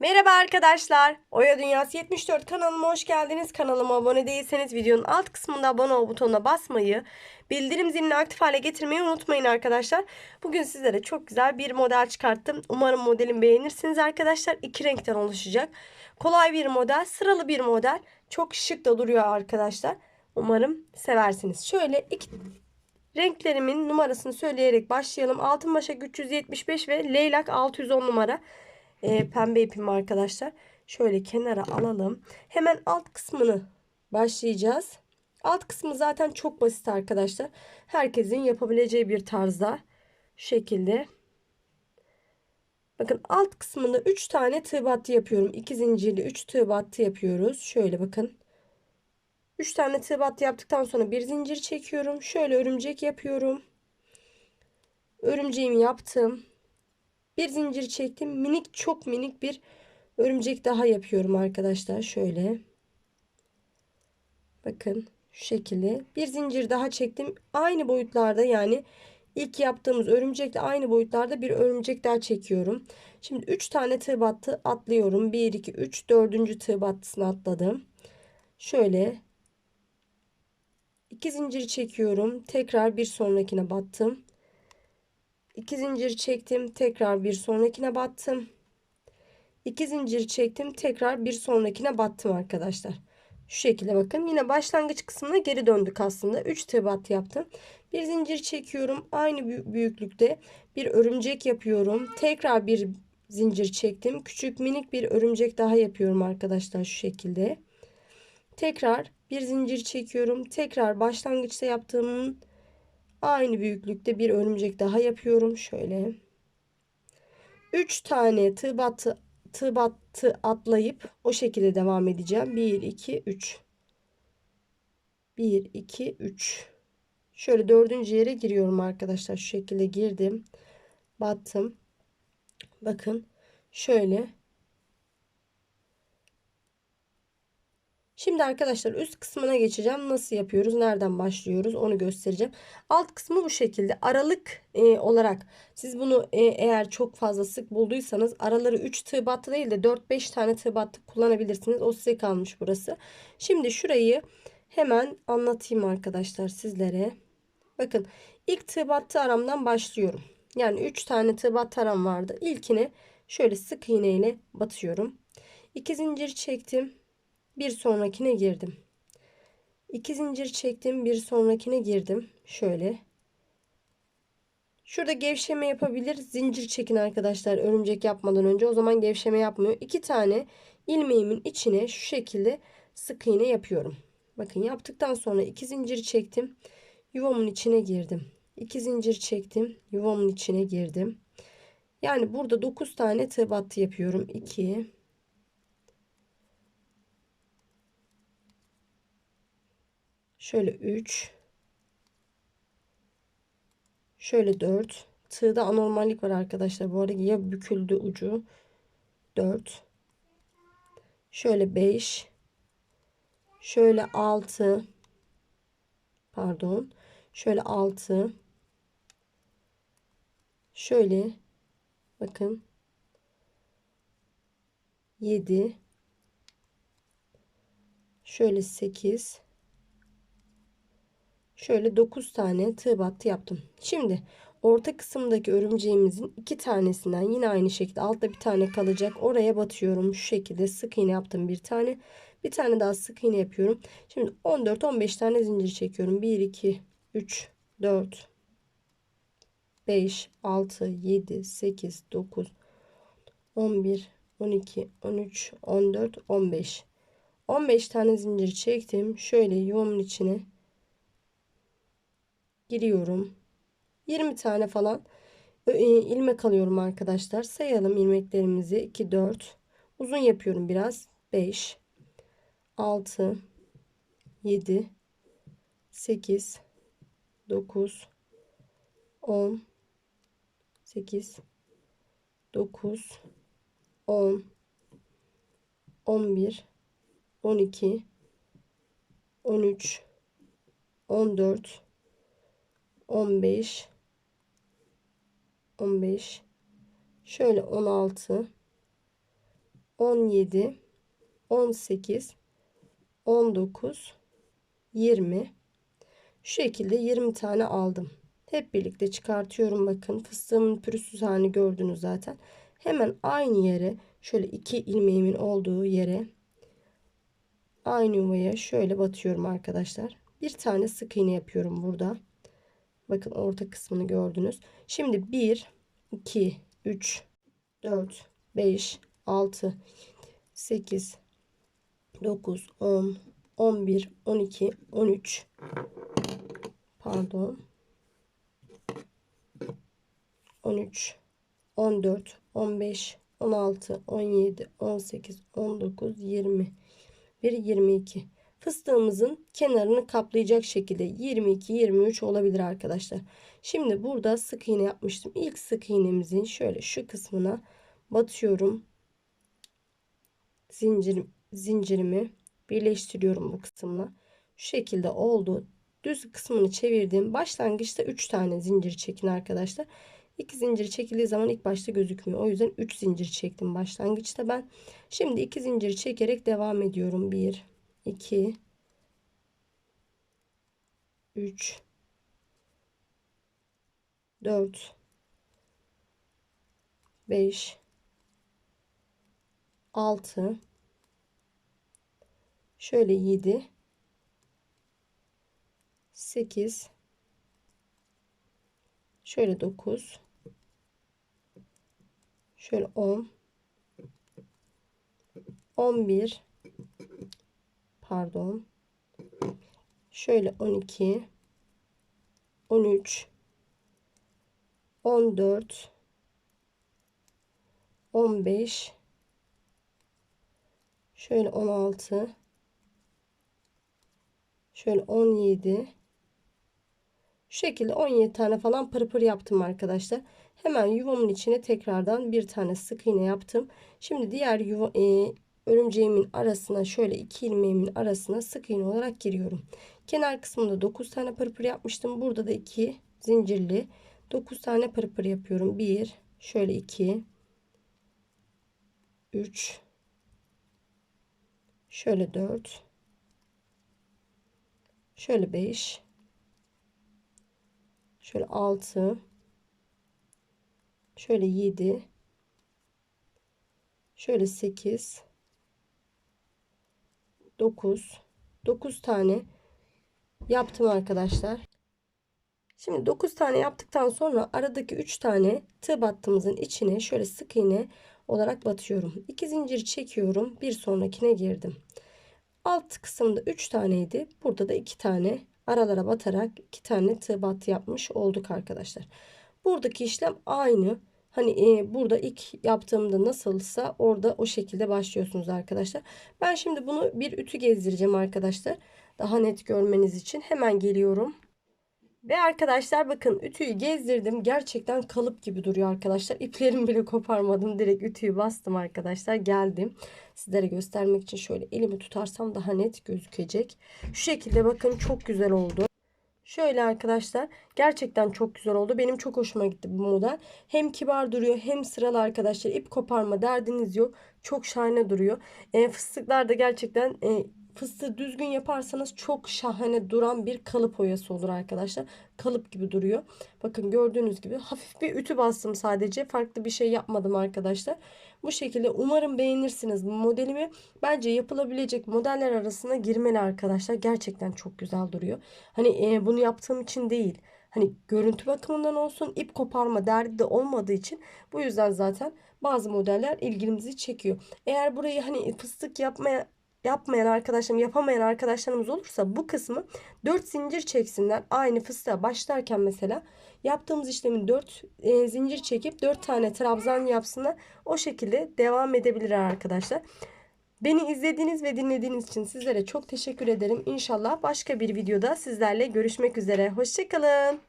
Merhaba arkadaşlar. Oya Dünyası 74 kanalıma hoş geldiniz. Kanalıma abone değilseniz videonun alt kısmında abone ol butonuna basmayı, bildirim zilini aktif hale getirmeyi unutmayın arkadaşlar. Bugün sizlere çok güzel bir model çıkarttım. Umarım modelimi beğenirsiniz arkadaşlar. İki renkten oluşacak. Kolay bir model, sıralı bir model. Çok şık da duruyor arkadaşlar. Umarım seversiniz. Şöyle iki renklerimin numarasını söyleyerek başlayalım. Altın başak 375 ve leylak 610 numara e, pembe ipim arkadaşlar. Şöyle kenara alalım. Hemen alt kısmını başlayacağız. Alt kısmı zaten çok basit arkadaşlar. Herkesin yapabileceği bir tarzda. Şu şekilde. Bakın alt kısmında 3 tane tığ battı yapıyorum. 2 zincirli 3 tığ battı yapıyoruz. Şöyle bakın. 3 tane tığ battı yaptıktan sonra bir zincir çekiyorum. Şöyle örümcek yapıyorum. Örümceğimi yaptım. Bir zincir çektim. Minik çok minik bir örümcek daha yapıyorum arkadaşlar. Şöyle. Bakın şu şekilde. Bir zincir daha çektim. Aynı boyutlarda yani ilk yaptığımız örümcekle aynı boyutlarda bir örümcek daha çekiyorum. Şimdi 3 tane tığ battı atlıyorum. 1 2 3 4. tığ battısını atladım. Şöyle 2 zincir çekiyorum. Tekrar bir sonrakine battım. 2 zincir çektim. Tekrar bir sonrakine battım. 2 zincir çektim. Tekrar bir sonrakine battım arkadaşlar. Şu şekilde bakın. Yine başlangıç kısmına geri döndük aslında. 3 tığ battı yaptım. Bir zincir çekiyorum. Aynı büyüklükte bir örümcek yapıyorum. Tekrar bir zincir çektim. Küçük minik bir örümcek daha yapıyorum arkadaşlar şu şekilde. Tekrar bir zincir çekiyorum. Tekrar başlangıçta yaptığımın Aynı büyüklükte bir örümcek daha yapıyorum. Şöyle. 3 tane tığ battı, tığ battı atlayıp o şekilde devam edeceğim. 1, 2, 3. 1, 2, 3. Şöyle dördüncü yere giriyorum arkadaşlar. Şu şekilde girdim. Battım. Bakın. Şöyle Şimdi arkadaşlar üst kısmına geçeceğim. Nasıl yapıyoruz? Nereden başlıyoruz? Onu göstereceğim. Alt kısmı bu şekilde. Aralık e, olarak siz bunu e, eğer çok fazla sık bulduysanız araları 3 tığ battı değil de 4-5 tane tığ battı kullanabilirsiniz. O size kalmış burası. Şimdi şurayı hemen anlatayım arkadaşlar sizlere. Bakın ilk tığ battı aramdan başlıyorum. Yani 3 tane tığ battı aram vardı. İlkini şöyle sık iğne ile batıyorum. 2 zincir çektim bir sonrakine girdim. İki zincir çektim, bir sonrakine girdim. Şöyle. Şurada gevşeme yapabilir. Zincir çekin arkadaşlar örümcek yapmadan önce. O zaman gevşeme yapmıyor. İki tane ilmeğimin içine şu şekilde sık iğne yapıyorum. Bakın yaptıktan sonra iki zincir çektim. Yuvamın içine girdim. İki zincir çektim. Yuvamın içine girdim. Yani burada 9 tane tığ battı yapıyorum. 2 Şöyle 3. Şöyle 4. Tığda anormallik var arkadaşlar. Bu arada ya büküldü ucu. 4. Şöyle 5. Şöyle 6. Pardon. Şöyle 6. Şöyle bakın 7 şöyle 8 Şöyle 9 tane tığ battı yaptım. Şimdi orta kısımdaki örümceğimizin iki tanesinden yine aynı şekilde altta bir tane kalacak. Oraya batıyorum. Şu şekilde sık iğne yaptım bir tane. Bir tane daha sık iğne yapıyorum. Şimdi 14-15 tane zincir çekiyorum. 1, 2, 3, 4, 5, 6, 7, 8, 9, 11, 12, 13, 14, 15. 15 tane zincir çektim. Şöyle yuvamın içine giriyorum. 20 tane falan e, ilmek alıyorum arkadaşlar. Sayalım ilmeklerimizi. 2 4 uzun yapıyorum biraz. 5 6 7 8 9 10 8 9 10 11 12 13 14 15 15 şöyle 16 17 18 19 20 şu şekilde 20 tane aldım. Hep birlikte çıkartıyorum bakın. Fıstığımın pürüzsüz halini gördünüz zaten. Hemen aynı yere şöyle iki ilmeğimin olduğu yere aynı yuvaya şöyle batıyorum arkadaşlar. Bir tane sık iğne yapıyorum burada. Bakın orta kısmını gördünüz. Şimdi 1 2 3 4 5 6 8 9 10 11 12 13 pardon. 13 14 15 16 17 18 19 20 bir 22 fıstığımızın kenarını kaplayacak şekilde 22 23 olabilir arkadaşlar. Şimdi burada sık iğne yapmıştım. İlk sık iğnemizin şöyle şu kısmına batıyorum. Zincir zincirimi birleştiriyorum bu kısımla. Şu şekilde oldu. Düz kısmını çevirdim. Başlangıçta 3 tane zincir çekin arkadaşlar. 2 zincir çekildiği zaman ilk başta gözükmüyor. O yüzden 3 zincir çektim başlangıçta ben. Şimdi 2 zincir çekerek devam ediyorum. 1 2 3 4 5 6 şöyle 7 8 şöyle 9 şöyle 10 11 pardon şöyle 12 13 14 15 şöyle 16 şöyle 17 şu şekilde 17 tane falan pırpır yaptım arkadaşlar. Hemen yuvamın içine tekrardan bir tane sık iğne yaptım. Şimdi diğer yuva e, örümceğimin arasına şöyle iki ilmeğimin arasına sık iğne olarak giriyorum. Kenar kısmında 9 tane pırpır yapmıştım. Burada da 2 zincirli 9 tane pırpır yapıyorum. 1 şöyle 2 3 şöyle 4 şöyle 5 şöyle 6 şöyle 7 şöyle 8 9 9 tane yaptım arkadaşlar. Şimdi 9 tane yaptıktan sonra aradaki 3 tane tığ battığımızın içine şöyle sık iğne olarak batıyorum. 2 zincir çekiyorum. Bir sonrakine girdim. Alt kısımda 3 taneydi. Burada da 2 tane aralara batarak 2 tane tığ battı yapmış olduk arkadaşlar. Buradaki işlem aynı. Hani e, burada ilk yaptığımda nasılsa orada o şekilde başlıyorsunuz arkadaşlar. Ben şimdi bunu bir ütü gezdireceğim arkadaşlar. Daha net görmeniz için hemen geliyorum. Ve arkadaşlar bakın ütüyü gezdirdim. Gerçekten kalıp gibi duruyor arkadaşlar. İplerimi bile koparmadım. Direkt ütüyü bastım arkadaşlar. Geldim. Sizlere göstermek için şöyle elimi tutarsam daha net gözükecek. Şu şekilde bakın çok güzel oldu. Şöyle arkadaşlar gerçekten çok güzel oldu. Benim çok hoşuma gitti bu model. Hem kibar duruyor hem sıralı arkadaşlar. ip koparma derdiniz yok. Çok şahane duruyor. E, fıstıklar da gerçekten e, fıstığı düzgün yaparsanız çok şahane duran bir kalıp oyası olur arkadaşlar. Kalıp gibi duruyor. Bakın gördüğünüz gibi hafif bir ütü bastım sadece. Farklı bir şey yapmadım arkadaşlar. Bu şekilde umarım beğenirsiniz modelimi. Bence yapılabilecek modeller arasına girmeli arkadaşlar. Gerçekten çok güzel duruyor. Hani e, bunu yaptığım için değil. Hani görüntü bakımından olsun ip koparma derdi de olmadığı için bu yüzden zaten bazı modeller ilgimizi çekiyor. Eğer burayı hani fıstık yapmaya yapmayan arkadaşlarım yapamayan arkadaşlarımız olursa bu kısmı 4 zincir çeksinler. Aynı fıstığa başlarken mesela yaptığımız işlemin 4 e, zincir çekip 4 tane trabzan yapsınlar. O şekilde devam edebilirler arkadaşlar. Beni izlediğiniz ve dinlediğiniz için sizlere çok teşekkür ederim. İnşallah başka bir videoda sizlerle görüşmek üzere. Hoşçakalın.